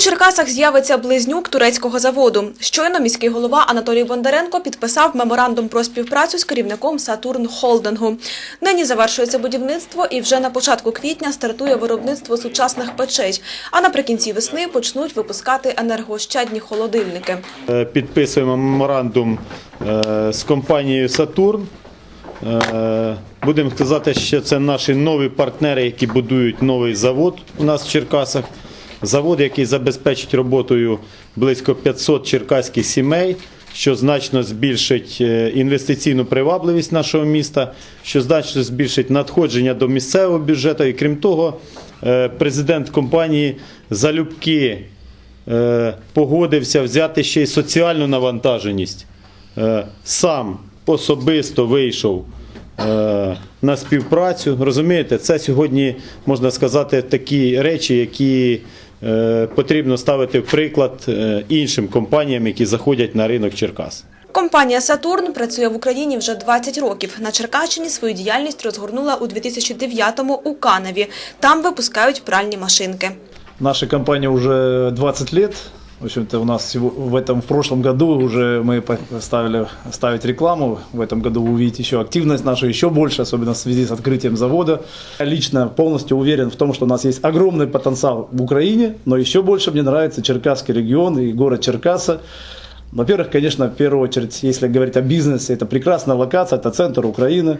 Черкасах з'явиться близнюк турецького заводу. Щойно міський голова Анатолій Бондаренко підписав меморандум про співпрацю з керівником Сатурн Холдингу. Нині завершується будівництво і вже на початку квітня стартує виробництво сучасних печей, а наприкінці весни почнуть випускати енергоощадні холодильники. Е, Підписуємо меморандум е, з компанією Сатурн. Е, Будемо сказати, що це наші нові партнери, які будують новий завод у нас в Черкасах. Завод, який забезпечить роботою близько 500 черкаських сімей, що значно збільшить е, інвестиційну привабливість нашого міста, що значно збільшить надходження до місцевого бюджету. І крім того, е, президент компанії залюбки е, погодився взяти ще й соціальну навантаженість. Сам особисто вийшов на співпрацю. Розумієте, це сьогодні можна сказати такі речі, які потрібно ставити в приклад е, іншим компаніям, які заходять на ринок Черкас. Компанія «Сатурн» працює в Україні вже 20 років. На Черкащині свою діяльність розгорнула у 2009-му у Каневі. Там випускають пральні машинки. Наша компанія вже 20 лет. В общем-то, у нас в этом в прошлом году уже мы поставили ставить рекламу. В этом году вы увидите еще активность наша еще больше, особенно в связи с открытием завода. Я лично полностью уверен в том, что у нас есть огромный потенциал в Украине, но еще больше мне нравится Черкасский регион и город Черкаса. Во-первых, конечно, в первую очередь, если говорить о бизнесе, это прекрасная локация, это центр Украины.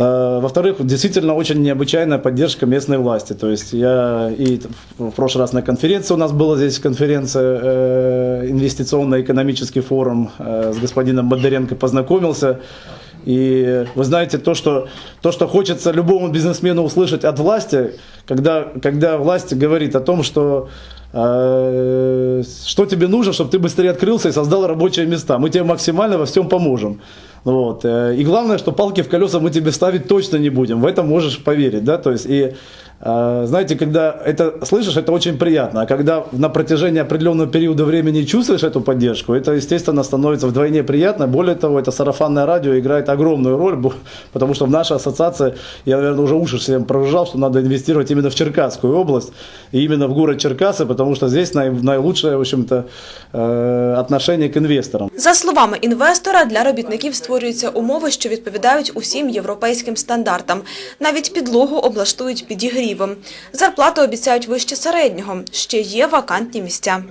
Э, Во-вторых, действительно очень необычайная поддержка местной власти. То есть я и в прошлый раз на конференции у нас была здесь конференция э, инвестиционно-экономический форум э, с господином Бондаренко познакомился. И вы знаете, то что, то, что хочется любому бизнесмену услышать от власти, когда, когда власть говорит о том, что э, что тебе нужно, чтобы ты быстрее открылся и создал рабочие места. Мы тебе максимально во всем поможем. Вот. э, И главное, что палки в колеса мы тебе ставить точно не будем. В это можешь поверить. Да? То есть, и э, знаете, когда это слышишь, это очень приятно. А когда на протяжении определенного периода времени чувствуешь эту поддержку, это, естественно, становится вдвойне приятно. Более того, это сарафанное радио играет огромную роль, бо- потому что в нашей ассоциации, я, наверное, уже уши всем прожужжал, что надо инвестировать именно в Черкасскую область, и именно в город Черкасы, потому что здесь най- наилучшее, в общем-то, э, отношение к инвесторам. За словами інвестора, для робітників створюються умови, що відповідають усім європейським стандартам. Навіть підлогу облаштують підігрівом. Зарплату обіцяють вище середнього. Ще є вакантні місця.